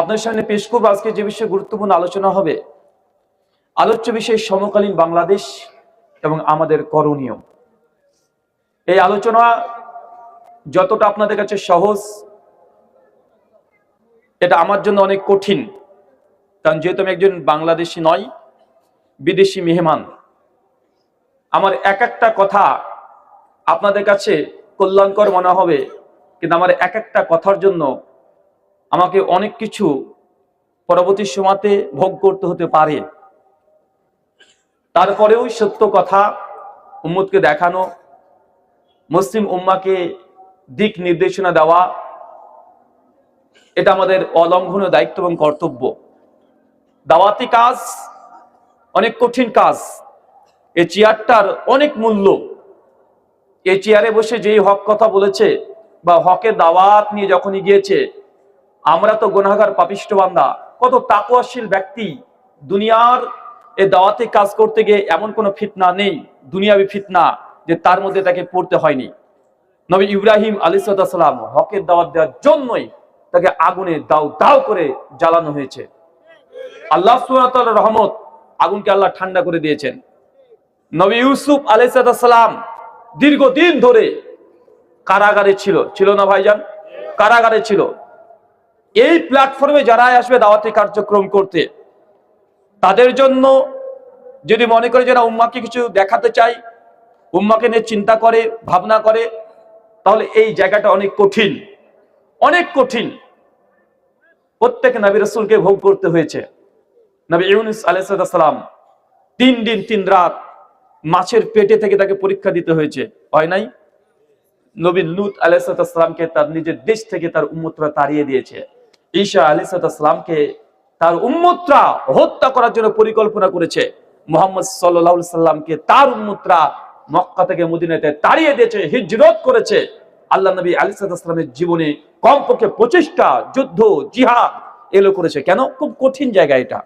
আপনার সামনে পেশ করব। আজকে যে বিষয়ে গুরুত্বপূর্ণ আলোচনা হবে, আলোচ্য বিষয় সমকালীন বাংলাদেশ এবং আমাদের করণীয়। এই আলোচনা যতটা আপনাদের কাছে সহজ, এটা আমার জন্য অনেক কঠিন, কারণ যেহেতু আমি একজন বাংলাদেশি নয়, বিদেশি মেহমান। আমার এক একটা কথা আপনাদের কাছে কল্যাণকর মনে হবে, কিন্তু আমার এক একটা কথার জন্য আমাকে অনেক কিছু পরবর্তী সময়তে ভোগ করতে হতে পারে। তারপরেও সত্য কথা উম্মতকে দেখানো, মুসলিম উম্মাকে দিক নির্দেশনা দেওয়া, এটা আমাদের অলঙ্ঘনীয় দায়িত্ব এবং কর্তব্য। দাওয়াতি কাজ অনেক কঠিন কাজ। এই চেয়ারটার অনেক মূল্য। এই চেয়ারে বসে যেই হক কথা বলেছে বা হকের দাওয়াত নিয়ে যখনই গিয়েছে আমরা তো গুনাগার পাপিষ্ট বান্দা। কত তাকুয়াশীল ব্যক্তি দুনিয়ার এ দাওয়াতে কাজ করতে গিয়ে এমন কোনো ফিতনা নেই, দুনিয়াবি ফিতনা, যে তার মধ্যে তাকে পড়তে হয়নি। নবী ইব্রাহিম আলী সাল্লাম হকের দাওয়াত দেওয়ার জন্যই তাকে আগুনে দাও দাও করে জ্বালানো হয়েছে। আল্লাহ সুবহানাহু রহমত আগুনকে আল্লাহ ঠান্ডা করে দিয়েছেন। নবী ইউসুফ আলাইসালাম দীর্ঘদিন ধরে কারাগারে ছিল। ছিল না ভাইজান? কারাগারে ছিল। এই প্ল্যাটফর্মে যারা আসবে দাওয়াতি কার্যক্রম করতে, তাদের জন্য যদি মনে করে যারা উম্মাকে কিছু দেখাতে চাই, উম্মাকে নিয়ে চিন্তা করে, ভাবনা করে, তাহলে এই জায়গাটা অনেক কঠিন। অনেক কঠিন। প্রত্যেক নবী রসুলকে ভোগ করতে হয়েছে। নবী ইউনুস আলাইসালাম তিন দিন, তিন রাত মাছের পেটে থেকে তাকে পরীক্ষা দিতে হয়েছে। হয় নাই? নবী লুত আলাইসালামকে তার নিজের দেশ থেকে তার উম্মতরা তাড়িয়ে দিয়েছে। ঈশা আলাইসালামকে তার উম্মতরা হত্যা করার জন্য পরিকল্পনা করেছে। মোহাম্মদ সাল্লাহ সাল্লামকে তার উম্মতরা মক্কা থেকে মদিনাতে তাড়িয়ে দিয়েছে, হিজরত করেছে। আল্লাহ নবী আলিসাল্লামের জীবনে কমপক্ষে পঁচিশটা যুদ্ধ, জিহাদ এলো করেছে। কেন? খুব কঠিন জায়গা এটা।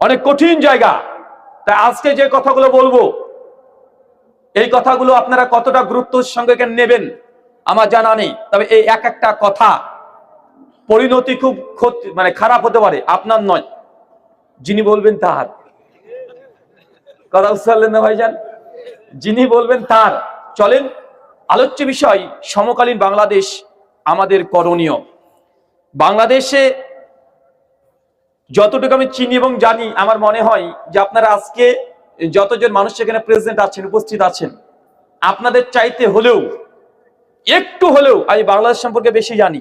অনেক কঠিন জায়গা। তাই আজকে যে কথাগুলো বলব, এই কথাগুলো আপনারা কতটা গুরুত্বের সঙ্গে নেবেন, আমার জানা নেই। তবে এই এক একটা কথা পরিণতি খুব ক্ষতি মানে খারাপ হতে পারে, আপনার নয়। যিনি বলবেন তার। কথা বুঝতে না ভাইজান? যিনি বলবেন তার। চলেন, আলোচ্য বিষয়, সমকালীন বাংলাদেশ আমাদের করণীয়। বাংলাদেশে যতটুকু আমি চিনি এবং জানি, আমার মনে হয় যে আপনারা আজকে যতজন মানুষ সেখানে প্রেসিডেন্ট আছেন, উপস্থিত আছেন, আপনাদের চাইতে হলেও, একটু হলেও আমি বাংলাদেশ সম্পর্কে বেশি জানি।